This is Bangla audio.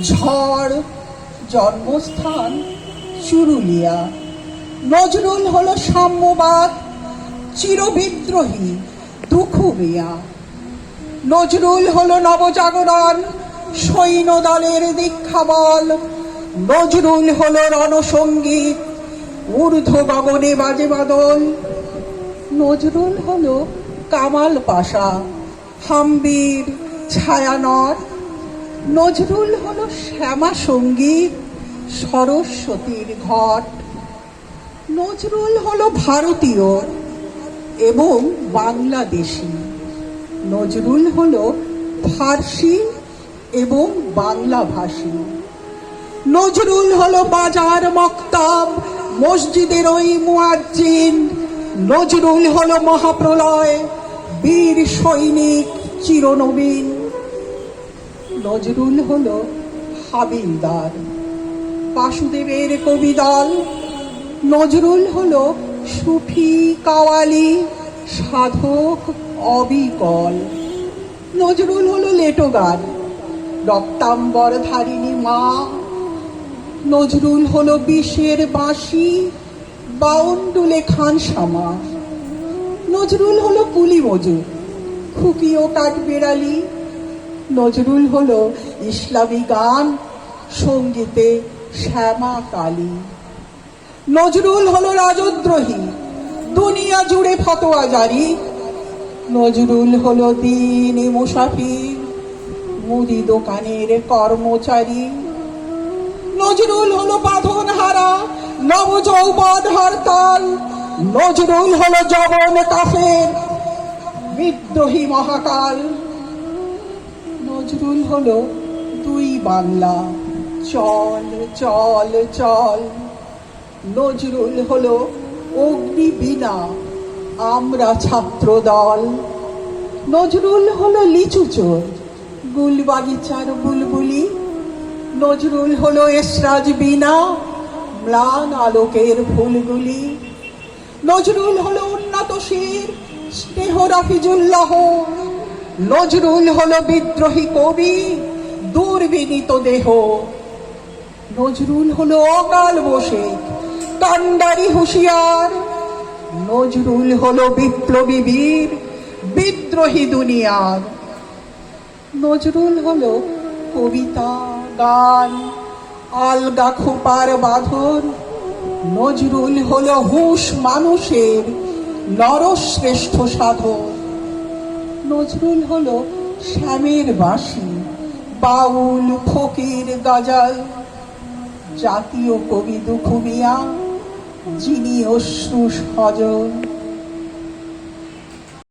ঝড় জন্মস্থান চুরুলিয়া নজরুল হল সাম্যবাদ, চিরবিদ্রোহী দুখুমিয়া নজরুল হল নবজাগরণ সৈন্য দলের দীক্ষাবল। নজরুল হল রণসঙ্গীত, ঊর্ধ্ব গগনে বাজে বাদল। নজরুল হল কামাল পাশা, হাম্বির ছায়ানট। নজরুল হলো শ্যামা সংগীত সরস্বতীর ঘট। নজরুল হলো ভারতীয় এবং বাংলাদেশি। নজরুল হলো ফার্সি এবং বাংলা ভাষী নজরুল হলো বাজার মক্তাব, মসজিদের ওই মুয়াজ্জিন। নজরুল হলো মহাপ্রলয়, বীর সৈনিক, চিরনবীন। নজরুল হল হাবিলদার। বাসুদেবের কবিদল নজরুল হল সুফি কাওয়ালি, সাধক অবিকল। নজরুল হল লেটোগান রক্তাম্বর ধারিণী মা। নজরুল হল বিষের বাঁশি, বাউন্ডুলে খান সামা। নজরুল হল কুলি মজুর খুকি ও কাঠ বেড়ালি নজরুল হল ইসলামী গান, সঙ্গীতে শ্যামা কালী। নজরুল হল রাজদ্রোহী, দুনিয়া জুড়ে ফতোয়া জারি। নজরুল হল দিন মুসাফির, মুদি দোকানের কর্মচারী। নজরুল হলো বাঁধন হারা নবযৌবন হরতাল। নজরুল হলো জবন কাফের, বিদ্রোহী মহাকাল। নজরুল হলো দুই বাংলা। চল চল চল। নজরুল হলো অগ্নি বিনা আমরা ছাত্র দল নজরুল হলো লিচু চোর, গুলবাগিচার বুলবুলি। নজরুল হলো এসরাজ বিনা ম্লান আলোকের ফুলগুলি। নজরুল হলো উন্নত শির, স্নেহ রাফিজুল্লাহ নজরুল হলো বিদ্রোহী কবি, দুর্বিনীত দেহ। নজরুল হলো অকাল বসে কান্ডারি হুঁশিয়ার। নজরুল হলো বিপ্লবী বীর, বিদ্রোহী দুনিয়ার। নজরুল হলো কবিতা, গান, আলগা খোপার বাঁধন। নজরুল হলো হুঁশ মানুষের নরশ্রেষ্ঠ সাধন। নজরুল হল শ্যামের বাঁশি বাউল ফকির গজল জাতীয় কবি দুখুমিয়া যিনি অশ্রু সজন।